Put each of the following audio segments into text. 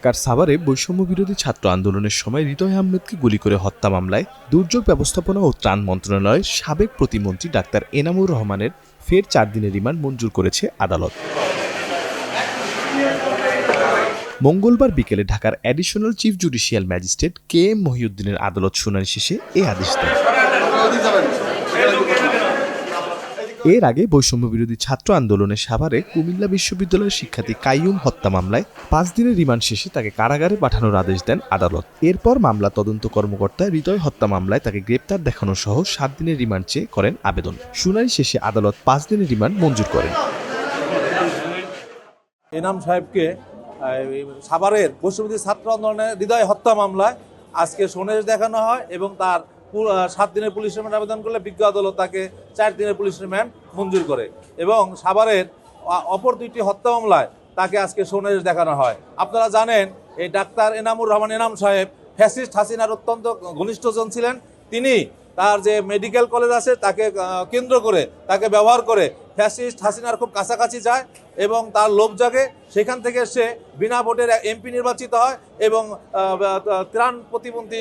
ঢাকার সাভারে বৈষম্য বিরোধী ছাত্র আন্দোলনের সময় হৃদয় আহমেদকে গুলি করে হত্যা মামলায় দুর্যোগ ব্যবস্থাপনা ও ত্রাণ মন্ত্রণালয়ের সাবেক প্রতিমন্ত্রী ডাক্তার এনামুর রহমানের ফের চার দিনের রিমান্ড মঞ্জুর করেছে আদালত। মঙ্গলবার বিকেলে ঢাকার additional chief judicial magistrate K M মহিউদ্দিনের আদালত শুনানি শেষে এ আদেশ দেন। এর আগে বৈষম্য বিরোধী ছাত্র আন্দোলনে সাভারে কুমিল্লা বিশ্ববিদ্যালয়ের শিক্ষার্থী কাইয়ুম হত্যা মামলায় পাঁচ দিনের রিমান্ড শেষে তাকে কারাগারে পাঠানোর আদেশ দেন আদালত। এরপর মামলা তদন্ত কর্মকর্তা হৃদয় হত্যা মামলায় তাকে গ্রেপ্তার দেখানো সহ সাত দিনের রিমান্ড চেয়ে করেন আবেদন। শুনানি শেষে আদালত পাঁচ দিনের রিমান্ড মঞ্জুর করেন। এনাম সাহেবকে সাভারের বৈশ্ববিধি ছাত্র আন্দোলনের হৃদয় হত্যা মামলায় আজকে সোনেশ দেখানো হয় এবং তার সাত দিনের পুলিশ রিমান্ড আবেদন করলে বিজ্ঞ আদালত তাকে চার দিনের পুলিশ রিমান্ড মঞ্জুর করে। এবং সাভারের অপর দুইটি হত্যা মামলায় তাকে আজকে সোনেশ দেখানো হয়। আপনারা জানেন, এই ডাক্তার এনামুর রহমান এনাম সাহেব ফ্যাসিস্ট হাসিনার অত্যন্ত ঘনিষ্ঠজন ছিলেন। তিনি তার যে মেডিকেল কলেজ আছে, তাকে কেন্দ্র করে, তাকে ব্যবহার করে ফ্যাসিস্ট হাসিনার খুব কাছাকাছি যায়। এবং তার লোভ জাগে সেখান থেকে সে বিনা ভোটের এমপি নির্বাচিত হয় এবং ত্রাণ প্রতিমন্ত্রী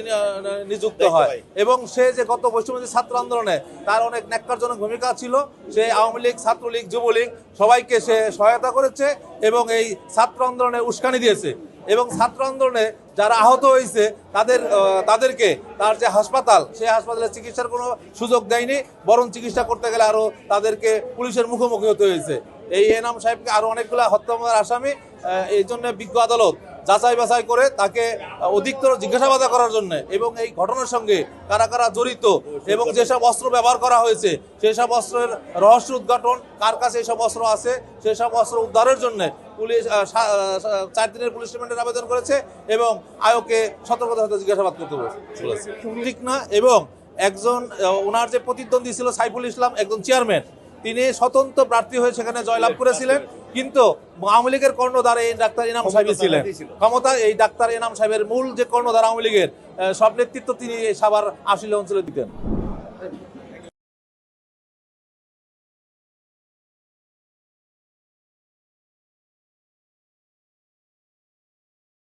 নিযুক্ত হয়। এবং সে যে গত বৈষম্যী ছাত্র আন্দোলনে তার অনেক ন্যাক্কারজনক ভূমিকা ছিল সে আওয়ামী লীগ ছাত্রলীগ যুবলীগ সবাইকে সে সহায়তা করেছে এবং এই ছাত্র আন্দোলনে উস্কানি দিয়েছে। এবং ছাত্র আন্দোলনে যারা আহত হয়েছে তাদের তাদেরকে তার যে হাসপাতাল সেই হাসপাতালে চিকিৎসার কোনো সুযোগ দেয়নি বরং চিকিৎসা করতে গেলে আরও তাদেরকে পুলিশের মুখোমুখি হতে হয়েছে। এই এনাম সাহেবকে আরও অনেকগুলো হত্যা মামলার আসামি এই জন্য বিজ্ঞ আদালত যাচাই বাছাই করে তাকে অধিকতর জিজ্ঞাসাবাদ করার জন্য এবং এই ঘটনার সঙ্গে কারা কারা জড়িত এবং যেসব অস্ত্র ব্যবহার করা হয়েছে সেসব অস্ত্রের রহস্য উদ্ঘাটন, কার কাছে এসব অস্ত্র আছে সেসব অস্ত্র উদ্ধারের জন্য পুলিশ চার দিনের পুলিশ রিমান্ডের আবেদন করেছে এবং আয়োগকে সতর্কতা হতে জিজ্ঞাসাবাদ করতে বলেছে। ঠিক না এবং একজন ওনার যে প্রতিদ্বন্দ্বী ছিল সাইফুল ইসলাম, একজন চেয়ারম্যান তিনি স্বতন্ত্র প্রার্থী হয়ে সেখানে জয়লাভ করেছিলেন। কিন্তু আওয়ামী লীগের কর্ণধার এই ডাক্তার ইনাম সাহেবের ছিলেন। ক্ষমতা এই ডাক্তার ইনাম সাহেবের মূল যে কর্ণধার আওয়ামী লীগের সব নেতৃত্ব তিনি সাবার আশিল অঞ্চলে দিতেন।